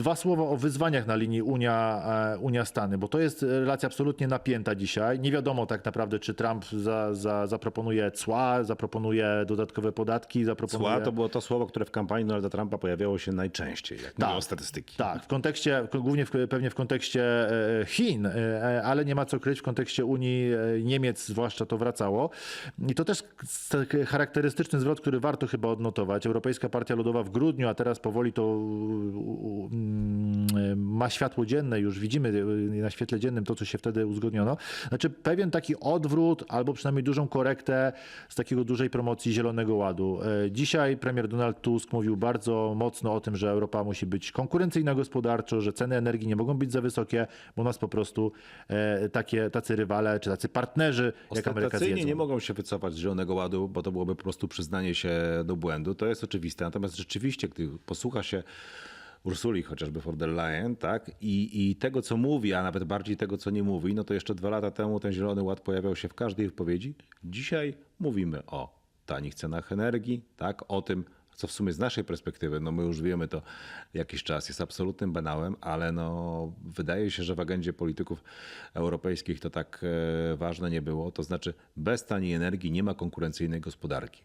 Dwa słowa o wyzwaniach na linii Unia, e, Unia Stany, bo to jest relacja absolutnie napięta dzisiaj. Nie wiadomo tak naprawdę, czy Trump za, za, zaproponuje cła, zaproponuje dodatkowe podatki, zaproponuje... Cła to było to słowo, które w kampanii Donalda Trumpa pojawiało się najczęściej, jak mówię o statystyki. Tak, w kontekście, głównie w, pewnie w kontekście e, Chin, e, ale nie ma co kryć w kontekście Unii Niemiec, zwłaszcza to wracało. I to też charakterystyczny zwrot, który warto chyba odnotować. Europejska Partia Ludowa w grudniu, a teraz powoli to ma światło dzienne, już widzimy e, na świetle dziennym to, co się wtedy uzgodniono. Znaczy pewien taki odwrót, albo przynajmniej dużą korektę z takiego dużej promocji Zielonego Ładu. E, Dzisiaj premier Donald Tusk mówił bardzo mocno o tym, że Europa musi być konkurencyjna gospodarczo, że ceny energii nie mogą być za wysokie, bo nas po prostu e, takie, tacy rywale, czy tacy partnerzy, jak Ameryka zjedzą. nie mogą się wycofać z Zielonego Ładu, bo to byłoby po prostu przyznanie się do błędu. To jest oczywiste. Natomiast rzeczywiście, gdy posłucha się Ursuli chociażby von der Leyen, tak, i, i tego, co mówi, a nawet bardziej tego, co nie mówi, no to jeszcze dwa lata temu ten Zielony Ład pojawiał się w każdej wypowiedzi. Dzisiaj mówimy o tanich cenach energii, tak, o tym, co w sumie z naszej perspektywy, no my już wiemy to jakiś czas, jest absolutnym banałem, ale no wydaje się, że w agendzie polityków europejskich to tak e, ważne nie było. To znaczy bez taniej energii nie ma konkurencyjnej gospodarki.